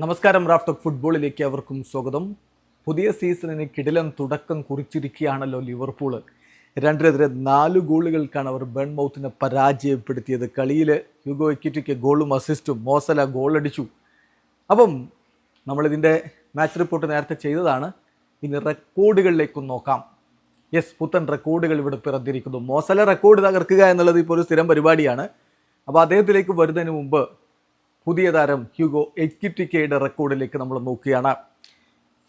നമസ്കാരം റാഫ്റ്റോക്ക് ഫുട്ബോളിലേക്ക് അവർക്കും സ്വാഗതം. പുതിയ സീസണിന് കിടിലൻ തുടക്കം കുറിച്ചിരിക്കുകയാണല്ലോ ലിവർപൂൾ രണ്ടിനെതിരെ നാല് ഗോളുകൾക്കാണ് അവർ ബെൺമൗത്തിനെ പരാജയപ്പെടുത്തിയത്. കളിയിൽ യുഗോ എക്കിറ്റിക്ക് ഗോളും അസിസ്റ്റും മോസല ഗോളടിച്ചു. അപ്പം നമ്മളിതിന്റെ മാച്ച് റിപ്പോർട്ട് നേരത്തെ ചെയ്തതാണ്. ഇനി റെക്കോർഡുകളിലേക്കും നോക്കാം. യെസ് പുത്തൻ റെക്കോർഡുകൾ ഇവിടെ പിറന്നിരിക്കുന്നു. മോസല റെക്കോർഡ് തകർക്കുക എന്നുള്ളത് ഇപ്പോൾ ഒരു സ്ഥിരം പരിപാടിയാണ്. അപ്പോൾ അദ്ദേഹത്തിലേക്ക് വരുന്നതിന് മുമ്പ് പുതിയ താരം ഹ്യൂഗോ എക്കിറ്റിക്കയുടെ റെക്കോർഡിലേക്ക് നമ്മൾ നോക്കുകയാണ്.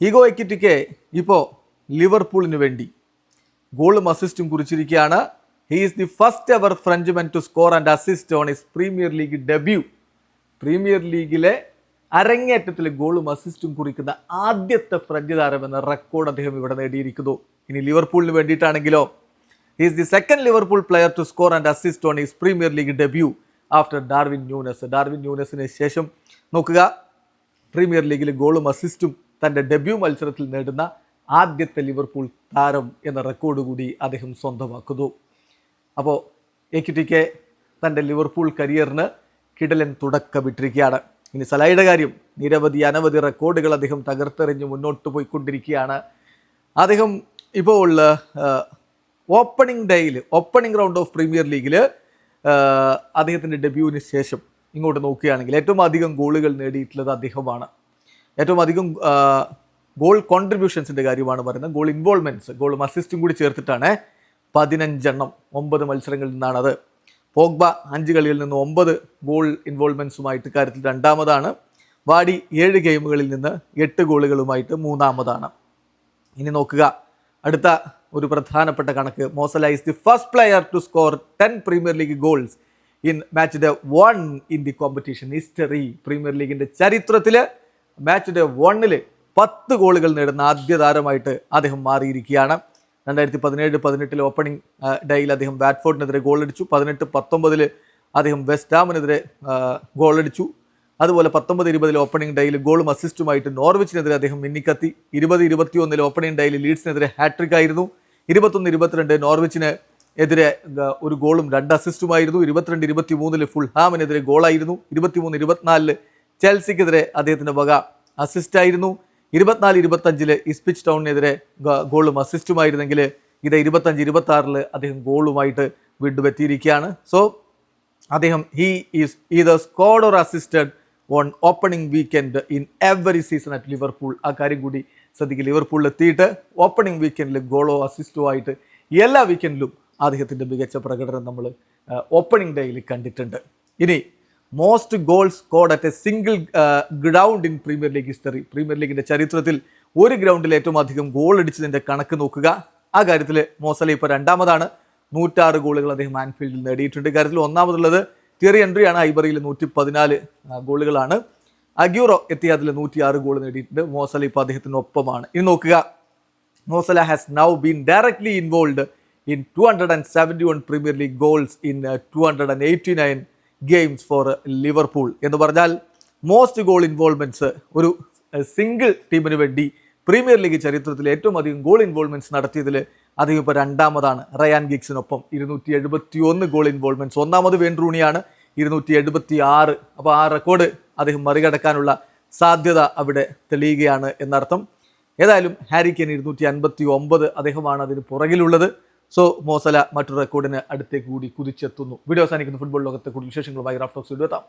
ഹ്യൂഗോ എക്കിറ്റിക്കെ ഇപ്പോൾ ലിവർപൂളിന് വേണ്ടി ഗോളും അസിസ്റ്റും കുറിച്ചിരിക്കുകയാണ്. He is the first ever French men to score and assist on is premier league debut premier ലീഗിലെ അരങ്ങേറ്റത്തിൽ ഗോളും അസിസ്റ്റും കുറിക്കുന്ന ആദ്യത്തെ ഫ്രഞ്ച് താരം എന്ന റെക്കോർഡ് അദ്ദേഹം ഇവിടെ നേടിയിരിക്കുന്നു. ഇനി ലിവർപൂളിന് വേണ്ടിയിട്ടാണെങ്കിലോ is the second Liverpool player to score and assist on is premier league debut after Darwin Nunez. Darwin ന്യൂനസിന് ശേഷം നോക്കുക പ്രീമിയർ ലീഗിൽ ഗോളും അസിസ്റ്റും തന്റെ ഡെബ്യൂ മത്സരത്തിൽ നേടുന്ന ആദ്യത്തെ ലിവർപൂൾ താരം എന്ന റെക്കോർഡ് കൂടി അദ്ദേഹം സ്വന്തമാക്കുന്നു. അപ്പോൾ എക്യുറ്റിക്ക് തന്റെ ലിവർപൂൾ കരിയറിന് കിടലൻ തുടക്കമിട്ടിരിക്കുകയാണ് ഇനി സലായിയുടെ കാര്യം നിരവധി അനവധി റെക്കോർഡുകൾ അദ്ദേഹം തകർത്തെറിഞ്ഞ് മുന്നോട്ട് പോയിക്കൊണ്ടിരിക്കുകയാണ്. അദ്ദേഹം ഇപ്പോൾ ഓപ്പണിംഗ് ഡേയിൽ ഓപ്പണിംഗ് റൗണ്ട് ഓഫ് പ്രീമിയർ ലീഗിൽ അദ്ദേഹത്തിന്റെ ഡെബ്യൂവിന് ശേഷം ഇങ്ങോട്ട് നോക്കുകയാണെങ്കിൽ ഏറ്റവും അധികം ഗോളുകൾ നേടിയിട്ടുള്ളത് അദ്ദേഹമാണ്. ഏറ്റവും അധികം ഗോൾ കോൺട്രിബ്യൂഷൻസിന്റെ കാര്യമാണ് പറയുന്നത്. ഗോൾ ഇൻവോൾവ്മെന്റ്സ് ഗോൾ അസിസ്റ്റും കൂടി ചേർത്തിട്ടാണ് പതിനഞ്ചെണ്ണം ഒമ്പത് മത്സരങ്ങളിൽ നിന്നാണത്. പോഗ്ബ അഞ്ച് കളിയിൽ നിന്ന് ഒമ്പത് ഗോൾ ഇൻവോൾവ്മെന്റ്സുമായിട്ട് കാര്യത്തിൽ രണ്ടാമതാണ്. വാടി ഏഴ് ഗെയിമുകളിൽ നിന്ന് എട്ട് ഗോളുകളുമായിട്ട് മൂന്നാമതാണ്. ഇനി നോക്കുക. അടുത്ത ഒരു പ്രധാനപ്പെട്ട കണക്ക്. Mo Salah is the first player to score ten premier league goals in match day one in the competition history. Premier ലീഗിന്റെ ചരിത്രത്തിൽ മാച്ച് ഡേ വണ്ണിൽ പത്ത് ഗോളുകൾ നേടുന്ന ആദ്യ താരമായിട്ട് അദ്ദേഹം മാറിയിരിക്കുകയാണ്. രണ്ടായിരത്തി പതിനേഴ് പതിനെട്ടിൽ ഓപ്പണിംഗ് ഡേയിൽ അദ്ദേഹം വാറ്റ്ഫോർഡിനെതിരെ ഗോളടിച്ചു. പതിനെട്ട് പത്തൊമ്പതിൽ അദ്ദേഹം വെസ്റ്റ് ഹാമിനെതിരെ ഗോളടിച്ചു. അതുപോലെ പത്തൊമ്പത് ഇരുപതിൽ ഓപ്പണിംഗ് ഡേയിൽ ഗോളും അസിസ്റ്റുമായിട്ട് നോർവിച്ചിനെതിരെ അദ്ദേഹം മിന്നിക്കത്തി. ഇരുപത് ഇരുപത്തിയൊന്നിൽ ഓപ്പണിംഗ് ഡേയിൽ ലീഡ്സിനെതിരെ ഹാട്രിക് ആയിരുന്നു. ഇരുപത്തൊന്ന് ഇരുപത്തിരണ്ട് നോർവിച്ചിന് എതിരെ ഒരു ഗോളും രണ്ട് അസിസ്റ്റുമായിരുന്നു. ഇരുപത്തിരണ്ട് ഇരുപത്തി മൂന്നിൽ ഫുൾ ഹാമിനെതിരെ ഗോളായിരുന്നു. ഇരുപത്തിമൂന്ന് ഇരുപത്തിനാലിൽ ചെൽസിക്കെതിരെ അദ്ദേഹത്തിന്റെ വക അസിസ്റ്റായിരുന്നു. ഇരുപത്തിനാല് ഇരുപത്തഞ്ചിൽ ഇസ്പിച്ച് ടൗണിനെതിരെ ഗോളും അസിസ്റ്റുമായിരുന്നെങ്കിൽ ഇത് ഇരുപത്തഞ്ച് ഇരുപത്തി ആറിൽ അദ്ദേഹം ഗോളുമായിട്ട് വീണ്ടും എത്തിയിരിക്കുകയാണ് സോ അദ്ദേഹം ഹീ ഈസ് ഈ the scored or assisted on opening weekend in every season at Liverpool ആ കാര്യം കൂടി ശ്രദ്ധിക്കുക ലിവർപൂളിൽ എത്തിയിട്ട് ഓപ്പണിംഗ് വീക്കെൻഡിൽ ഗോളോ അസിസ്റ്റോ ആയിട്ട് എല്ലാ വീക്കെൻഡിലും അദ്ദേഹത്തിന്റെ മികച്ച പ്രകടനം നമ്മൾ ഓപ്പണിംഗ് ഡേയിൽ കണ്ടിട്ടുണ്ട്. ഇനി most goal scored at a single ground in premier league history premier ലീഗിന്റെ ചരിത്രത്തിൽ ഒരു ഗ്രൗണ്ടിൽ ഏറ്റവും അധികം ഗോൾ അടിച്ചതിന്റെ കണക്ക് നോക്കുക. ആ കാര്യത്തിൽ മോസലി ഇപ്പോൾ രണ്ടാമതാണ്. നൂറ്റാറ് ഗോളുകൾ അദ്ദേഹം ആൻഫീൽഡിൽ നേടിയിട്ടുണ്ട്. കാര്യത്തിൽ ഒന്നാമതുള്ളത് തിയറി എൻട്രിയാണ് ഐബറിയിൽ നൂറ്റി പതിനാല് ഗോളുകളാണ് അഗ്യൂറോ എത്തിയ അതിൽ നൂറ്റിയാറ് ഗോൾ നേടിയിട്ടുണ്ട്. മോസല ഇപ്പോൾ അദ്ദേഹത്തിനൊപ്പമാണ്. ഇനി നോക്കുക. Mo Salah has now been directly involve in two hundred and seventy one premier league goals in two hundred and eighty nine games for Liverpool എന്ന് പറഞ്ഞാൽ മോസ്റ്റ് ഗോൾ ഇൻവോൾവ്മെന്റ്സ് ഒരു സിംഗിൾ ടീമിന് വേണ്ടി പ്രീമിയർ ലീഗ് ചരിത്രത്തിൽ ഏറ്റവും അധികം goal involvements നടത്തിയതിൽ അദ്ദേഹം ഇപ്പോൾ രണ്ടാമതാണ്. റയാൻ ഗിഗ്സിനൊപ്പം ഇരുന്നൂറ്റി എഴുപത്തി ഒന്ന് ഗോൾ ഇൻവോൾവ്മെന്റ്സ് ഒന്നാമത് വെൻറൂണിയാണ് ഇരുന്നൂറ്റി എഴുപത്തി ആറ് അപ്പോൾ ആ റെക്കോർഡ് അദ്ദേഹം മറികടക്കാനുള്ള സാധ്യത അവിടെ തെളിയുകയാണ് എന്നർത്ഥം. ഏതായാലും ഹാരി കെൻ ഇരുന്നൂറ്റി അൻപത്തി ഒമ്പത് അദ്ദേഹമാണ് അതിന് പുറകിലുള്ളത്. സോ മോസല മറ്റൊരു റെക്കോർഡിന് അടുത്തേക്ക് കൂടി കുതിച്ചെത്തുന്നു. വീഡിയോ അവസാനിക്കുന്ന. ഫുട്ബോൾ ലോകത്തെ കൂടുതൽ വിശേഷങ്ങളുമായി റാഫ്റ്റോക്സ് എത്താം.